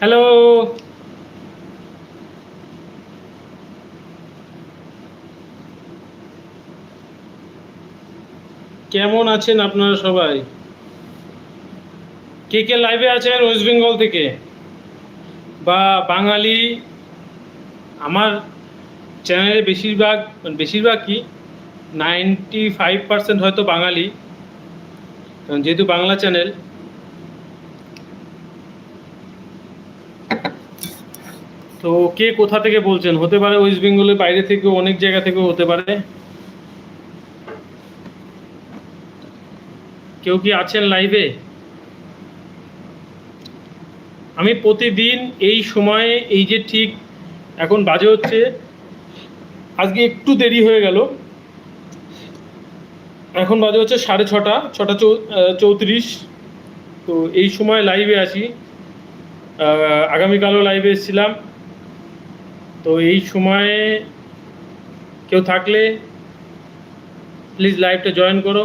Hello. কেমন আছেন আপনারা সবাই? কে কে লাইভে আছেন ওয়েস্ট বেঙ্গল থেকে? বা বাঙালি? আমার চ্যানেলে বেশিরভাগ বেশিরভাগ কি? নাইনটি ফাইভ পার্সেন্ট হয়তো বাঙালি। যেহেতু বাংলা চ্যানেল তো কে কোথা থেকে বলছেন? হতে পারে ওয়েস্ট বেঙ্গলের বাইরে থেকে অনেক জায়গা থেকেও হতে পারে। কেউ কি আছেন লাইভে আমি প্রতিদিন এই সময়ে, এই যে ঠিক এখন বাজে হচ্ছে, আজকে একটু দেরি হয়ে গেল। এখন বাজে হচ্ছে সাড়ে ছটা ছটা চৌত্রিশ। তো এই সময় লাইভে আসি আগামীকালও লাইভে এসেছিলাম। তো এই সময়ে কেউ থাকলে প্লিজ লাইভটা জয়েন করো।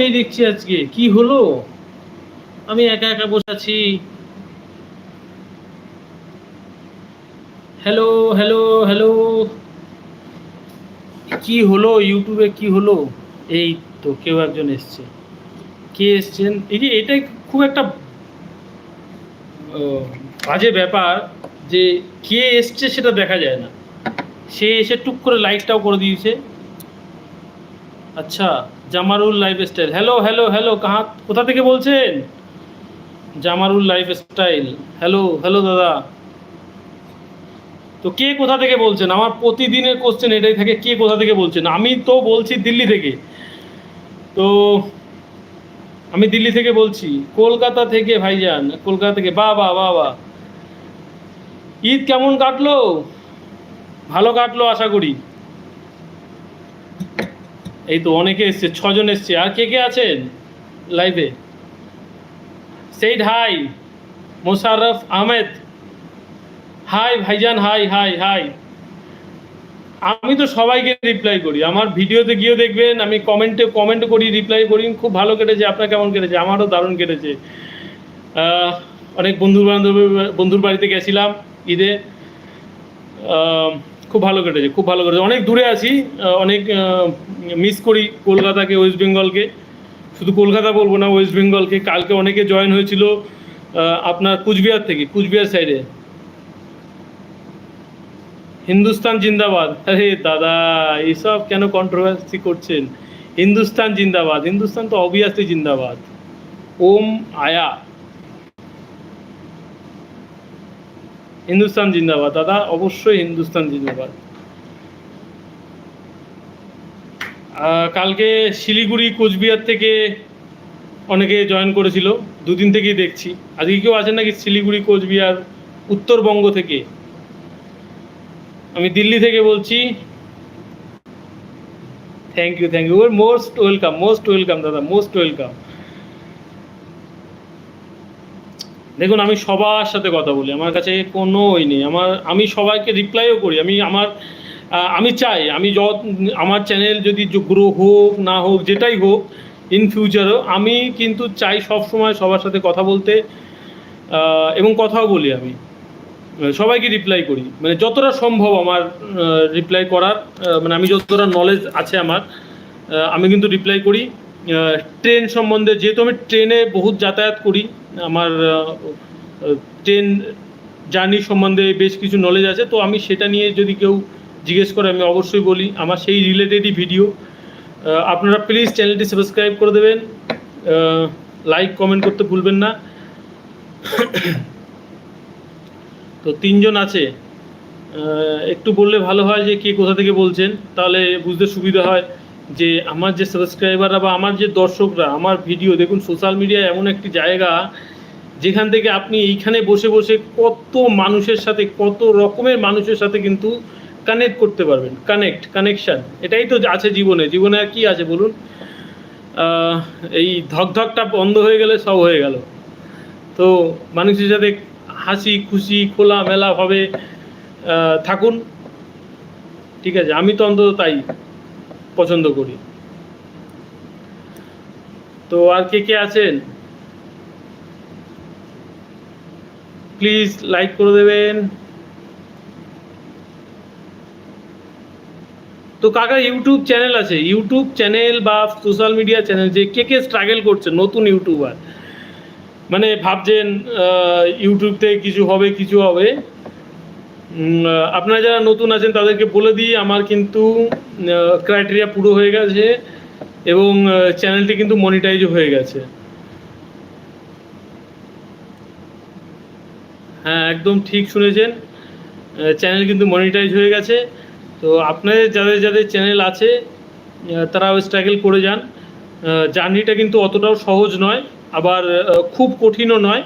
নেই দেখছি আজকে। কি হলো? আমি একা একা বসে আছি। হ্যালো হ্যালো হ্যালো কি হলো? ইউটিউবে কি হলো? এই তো কেউ একজন এসছে। কে এসছেন? এই যে এটা খুব একটা বাজে ব্যাপার যে কে এসছে সেটা দেখা যায় না। সে এসে টুক করে লাইটটাও করে দিয়েছে। আচ্ছা Jamarul life style hello hello hello কাহা, কোথা থেকে বলছেন? Jamarul life style hello hello দাদা। তো কে কোথা থেকে বলছেন? আমার প্রতিদিনের কোশ্চেন এটাই থাকে, কে কোথা থেকে বলছেন? আমি তো বলছি দিল্লি থেকে। তো আমি দিল্লি থেকে বলছি। কলকাতা থেকে, ভাইজান, কলকাতা থেকে। বা বা বা বা ঈদ কেমন কাটলো? ভালো কাটলো, আশা করি। এই তো অনেকে এসছে, ছজন এসছে। আর কে কে আছেন লাইভে said hi Mosharraf Ahmed hi ভাইজান হাই হাই হাই আমি তো সবাইকে রিপ্লাই করি। আমার ভিডিওতে গিয়েও দেখবেন, আমি কমেন্টে কমেন্ট করি রিপ্লাই করি। খুব ভালো কেটেছে, আপনার কেমন কেটেছে? আমারও দারুণ কেটেছে। অনেক বন্ধু বান্ধব বন্ধুর বাড়িতে গেছিলাম ঈদে। খুব ভালো কেটেছে, খুব ভালো কেটেছে। অনেক দূরে আছি অনেক মিস করি কলকাতাকে ওয়েস্ট বেঙ্গলকে শুধু কলকাতা বলব না ওয়েস্ট বেঙ্গলকে কালকে অনেকে জয়েন হয়েছিল আপনার কুচবিহার থেকে, কুচবিহার সাইডে হিন্দুস্তান জিন্দাবাদ। আরে দাদা এইসব কেন কন্ট্রোভার্সি করছেন? হিন্দুস্তান জিন্দাবাদ। হিন্দুস্তান তো অবভিয়াসলি জিন্দাবাদ। ওম আয়া। হিন্দুস্তান জিন্দাবাদ, দাদা। অবশ্যই হিন্দুস্তান জিন্দাবাদ। কালকে শিলিগুড়ি, কোচবিহার থেকে অনেকে জয়েন করেছিল। দুদিন থেকেই দেখছি। আজকে কেউ আছেন নাকি শিলিগুড়ি, কোচবিহার, উত্তরবঙ্গ থেকে? আমি দিল্লি থেকে বলছি। Thank you thank you most welcome most welcome দাদা মোস্ট ওয়েলকাম দেখুন, আমি সবার সাথে কথা বলি, আমার কাছে কোনো ওই নেই। আমার, আমি সবাইকে রিপ্লাইও করি, আমি আমার আমি চাই, আমি যত, আমার চ্যানেল যদি গ্রো হোক, না হোক, যেটাই হোক ইন ফিউচারও আমি কিন্তু চাই সব সময় সবার সাথে কথা বলতে এবং কথাও বলি আমি। সবাইকে রিপ্লাই করি। মানে যতটা সম্ভব আমার রিপ্লাই করার মানে আমি যতটা নলেজ আছে আমার আমি কিন্তু রিপ্লাই করি। ট্রেন সম্বন্ধে, যেহেতু আমি ট্রেনে বহুত যাতায়াত করি, আমার ট্রেন জার্নি সম্বন্ধে বেশ কিছু নলেজ আছে, তো আমি সেটা নিয়ে যদি কেউ জিজ্ঞেস করে, আমি অবশ্যই বলি, আমার সেই রিলেটেডই ভিডিও আপনারা প্লিজ চ্যানেলটি সাবস্ক্রাইব করে দেবেন। লাইক কমেন্ট করতে ভুলবেন না। তো তিনজন আছে। একটু বললে ভালো হয় যে কে কোথা থেকে বলছেন, তাহলে বুঝতে সুবিধা হয়। যে আমার যে সাবস্ক্রাইবাররা বা আমার যে দর্শকরা, আমার ভিডিও দেখুন সোশ্যাল মিডিয়া এমন একটি জায়গা যেখান থেকে আপনি এইখানে বসে বসে কত মানুষের সাথে, কত রকমের মানুষের সাথে কিন্তু কানেক্ট করতে পারবেন। কানেক্ট কানেকশান এটাই তো আছে জীবনে। জীবনে আর কি আছে বলুন? এই ধকধকটা বন্ধ হয়ে গেলে সব হয়ে গেল। তো মানুষের সাথে হাসি খুশি খোলা মেলাভাবে থাকুন। ঠিক আছে, আমি তো অন্তত তাই। পছন্দ করি। তো আর কে কে আছেন? প্লিজ লাইক করে দেবেন। তো কাকা ইউটিউব চ্যানেল আছে। ইউটিউব চ্যানেল বা সোশ্যাল মিডিয়া চ্যানেল যে কে কে স্ট্রাগল করছে, নতুন ইউটিউবার মানে ভাবছেন ইউটিউব থেকে কিছু হবে কিছু হবে। আপনারা যারা নতুন আছেন, তাদেরকে বলে দিই, আমার কিন্তু ক্রাইটেরিয়া পুরো হয়ে গেছে এবং চ্যানেলটি কিন্তু মনিটাইজ হয়ে গেছে। হ্যাঁ একদম ঠিক শুনেছেন। চ্যানেল কিন্তু মনিটাইজ হয়ে গেছে। তো আপনাদের যাদের যাদের চ্যানেল আছে তারাও স্ট্রাগল করে যান। জার্নিটা কিন্তু অতটাও সহজ নয়, আবার খুব কঠিনও নয়।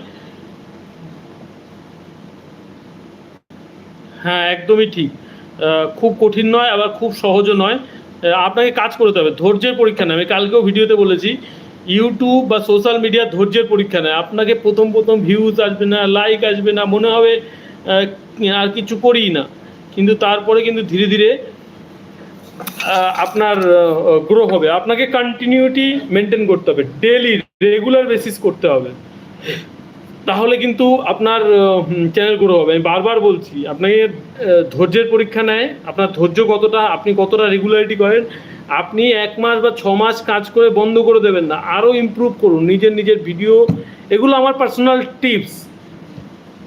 হ্যাঁ একদমই ঠিক। খুব কঠিন নয়, আবার খুব সহজও নয়। আপনাকে কাজ করতে হবে, ধৈর্যের পরীক্ষা নেয় আমি কালকেও ভিডিওতে বলেছি ইউটিউব বা সোশ্যাল মিডিয়া ধৈর্যের পরীক্ষা নেয় আপনাকে প্রথম প্রথম ভিউজ আসবে না লাইক আসবে না, মনে হবে আর কিছু করি না। কিন্তু তারপরে কিন্তু ধীরে ধীরে আপনার গ্রো হবে। আপনাকে কন্টিনিউটি মেনটেন করতে হবে। ডেলি রেগুলার বেসিস করতে হবে। তাহলে কিন্তু আপনার চ্যানেল গ্রো হবে। আমি বারবার বলছি, আপনাকে ধৈর্যের পরীক্ষা নেয়। আপনার ধৈর্য কতটা, আপনি কতটা রেগুলারিটি করেন, আপনি এক মাস বা ছ মাস কাজ করে বন্ধ করে দেবেন না, আরও ইমপ্রুভ করুন। নিজের নিজের ভিডিও এগুলো আমার পার্সোনাল টিপস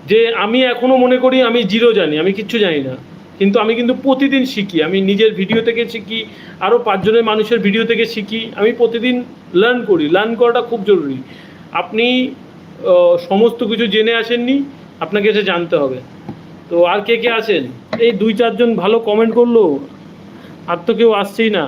যে আমি এখনও মনে করি, আমি জিরো জানি, আমি কিচ্ছু জানি না। কিন্তু আমি কিন্তু প্রতিদিন শিখি, আমি নিজের ভিডিও থেকে শিখি, আরও পাঁচজনের মানুষের ভিডিও থেকে শিখি, আমি প্রতিদিন লার্ন করি। লার্ন করাটা খুব জরুরি। আপনি সমস্ত কিছু জেনে আসেননি, আপনাকে এসে জানতে হবে। তো আর কে কে আছেন? এই দুই চারজন ভালো কমেন্ট করল, আর তো কেউ আসছেই না।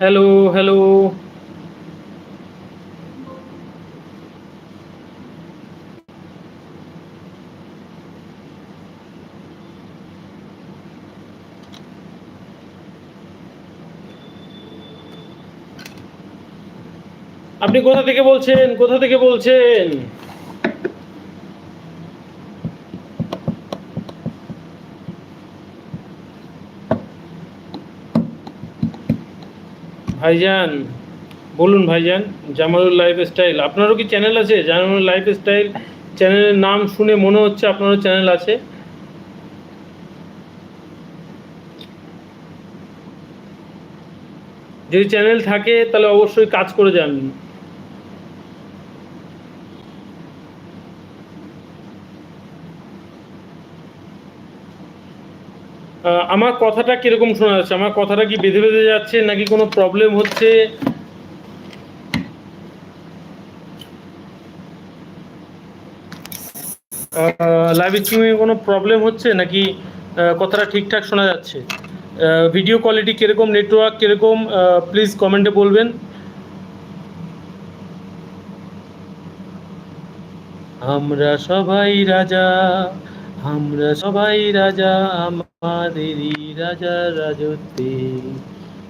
হ্যালো হ্যালো আপনি কোথা থেকে বলছেন? কোথা থেকে বলছেন? ভাইজান, বলুন ভাইজান জামালুর লাইফ স্টাইল। আপনারও কি চ্যানেল আছে? জামালুর লাইফ স্টাইল চ্যানেলের নাম শুনে মনে হচ্ছে আপনারও চ্যানেল আছে। যদি চ্যানেল থাকে, তাহলে অবশ্যই কাজ করে যান। আমার কথাটা কীরকম শোনা যাচ্ছে? আমার কথাটা কি বেঁধে বেঁধে যাচ্ছে নাকি কোনো প্রবলেম হচ্ছে? লাইভ স্ট্রিমে কোনো প্রবলেম হচ্ছে নাকি কথাটা ঠিকঠাক শোনা যাচ্ছে? ভিডিও কোয়ালিটি কীরকম নেটওয়ার্ক কীরকম প্লিজ কমেন্টে বলবেন। আমরা সবাই রাজা। আমরা সবাই রাজা, আমাদেরই রাজা রাজত্বে।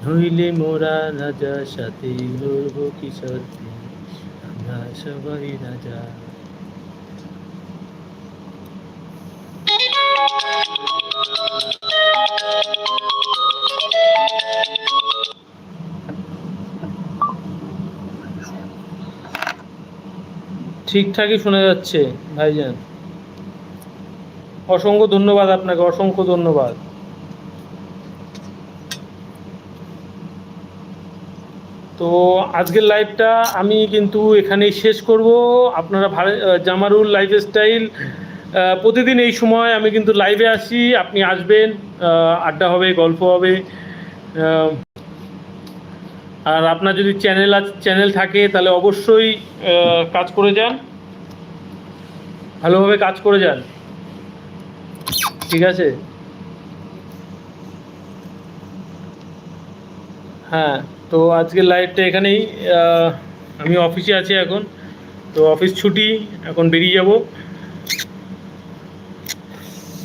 হইলে মোরা রাজা সাথে লড়ব কি কিশোর আমরা সবাই রাজা। ঠিকঠাকই শোনা যাচ্ছে, ভাইজান। অসংখ্য ধন্যবাদ আপনাকে, অসংখ্য ধন্যবাদ। তো আজকের লাইভটা আমি কিন্তু এখানেই শেষ করব। আপনারা জামারুল লাইফস্টাইল প্রতিদিন এই সময় আমি কিন্তু লাইভে আসি, আপনি আসবেন আড্ডা হবে, গল্প হবে। আর আপনার যদি চ্যানেল চ্যানেল থাকে, তাহলে অবশ্যই কাজ করে যান। ভালোভাবে কাজ করে যান। ঠিক আছে? হ্যাঁ তো আজকের লাইভটা এখানেই আমি অফিসে আছি এখন। তো অফিস ছুটি, এখন বেরিয়ে যাব।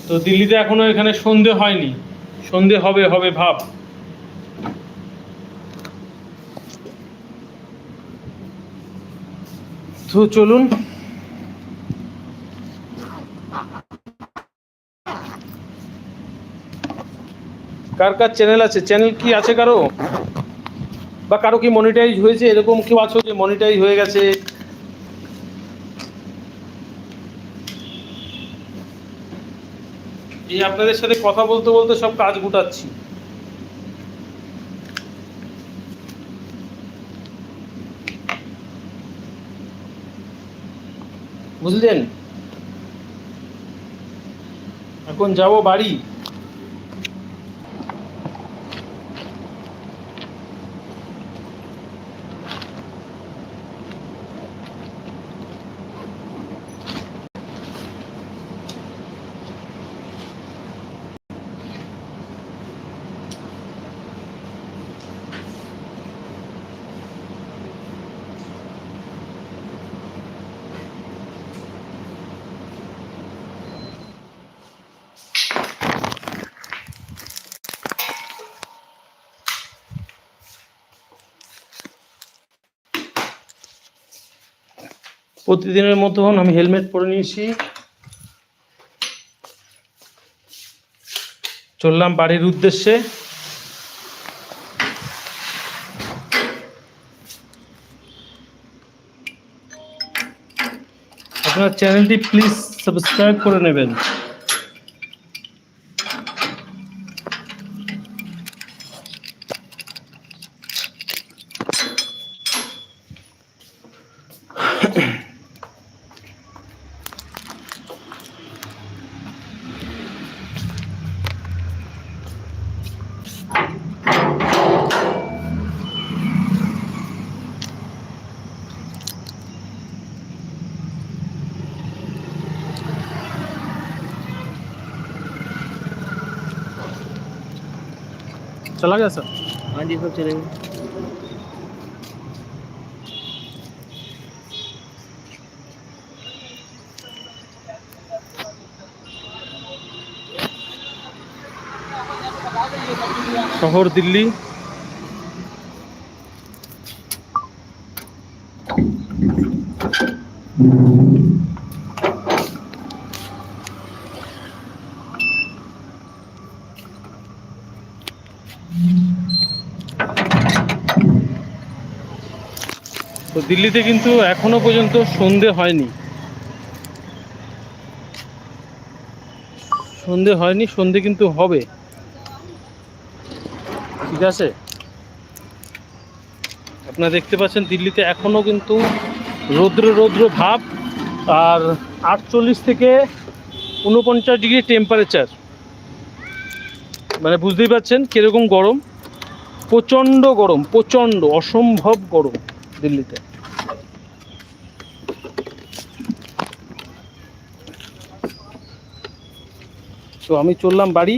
তো দিল্লিতে এখনও এখানে সন্ধে হয়নি। সন্ধে হবে হবে ভাব। তো চলুন। কার কার চ্যানেল আছে? চ্যানেল কি আছে কারও? বা কারও কি মনিটাইজ হয়েছে? এরকম কেউ আছো যে মনিটাইজ হয়ে গেছে? এই আপনাদের সাথে কথা বলতে বলতে সব কাজ গুটাচ্ছি। বুঝলেন? এখন যাব বাড়ি। প্রতিদিনের মতন আমি হেলমেট পরে নিয়েছি। চললাম বাড়ির উদ্দেশ্যে। আপনার চ্যানেলটি প্লিজ সাবস্ক্রাইব করে নেবেন। দিয়ে সব চলে গেল শহর দিল্লি। দিল্লিতে কিন্তু এখনও পর্যন্ত সন্ধে হয়নি। সন্ধে হয়নি, সন্ধে কিন্তু হবে। ঠিক আছে? আপনারা দেখতে পাচ্ছেন দিল্লিতে এখনও কিন্তু রৌদ্র রৌদ্র ভাব, আর আটচল্লিশ থেকে উনপঞ্চাশ ডিগ্রি টেম্পারেচার মানে বুঝতেই পারছেন কীরকম গরম? প্রচণ্ড গরম, প্রচণ্ড, অসম্ভব গরম দিল্লিতে। তো আমি চললাম বাড়ি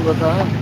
तो बता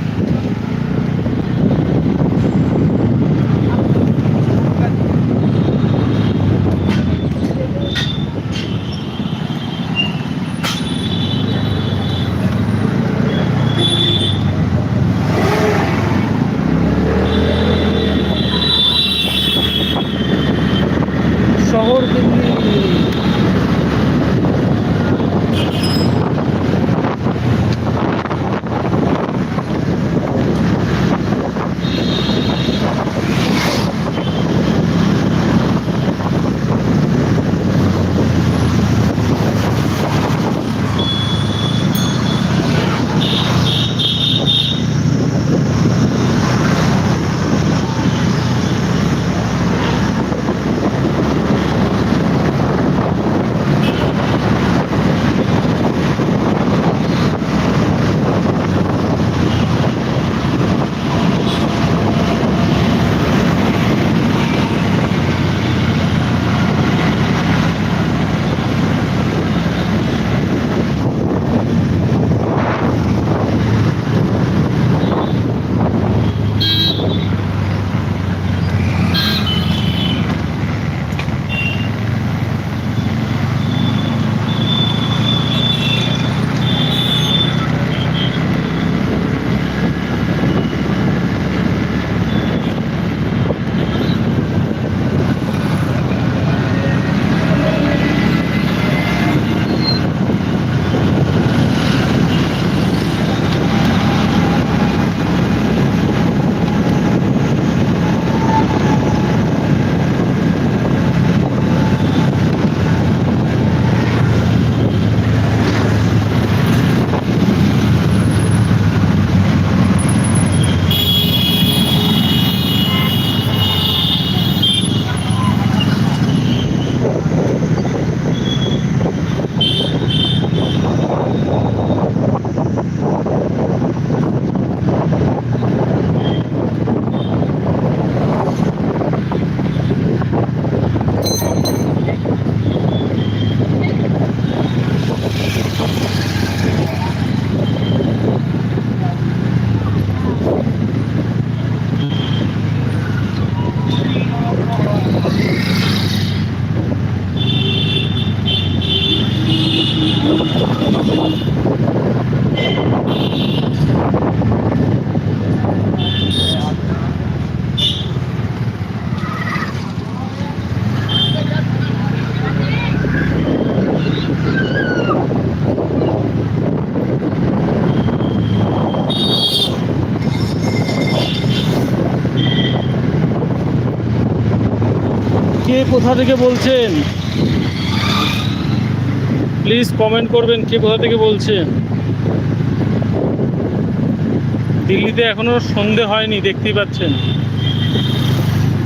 কোথা থেকে বলছেন? প্লিজ কমেন্ট করবেন কে কোথা থেকে বলছেন? দিল্লিতে এখনও সন্ধে হয়নি, দেখতেই পাচ্ছেন।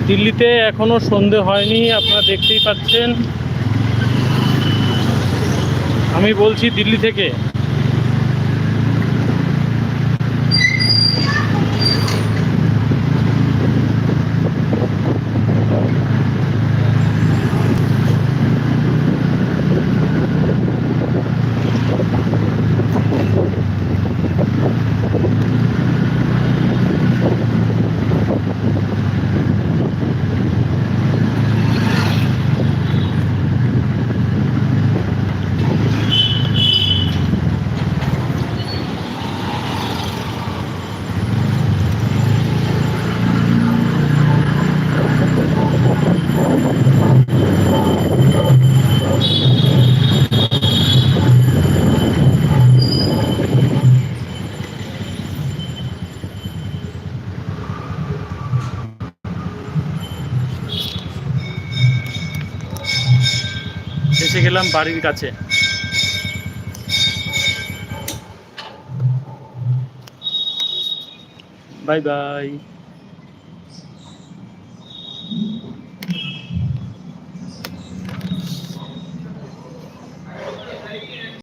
দিল্লিতে এখনও সন্ধে হয়নি, আপনারা দেখতেই পাচ্ছেন। আমি বলছি দিল্লি থেকে। গেলাম বাড়ির কাছে। Bye bye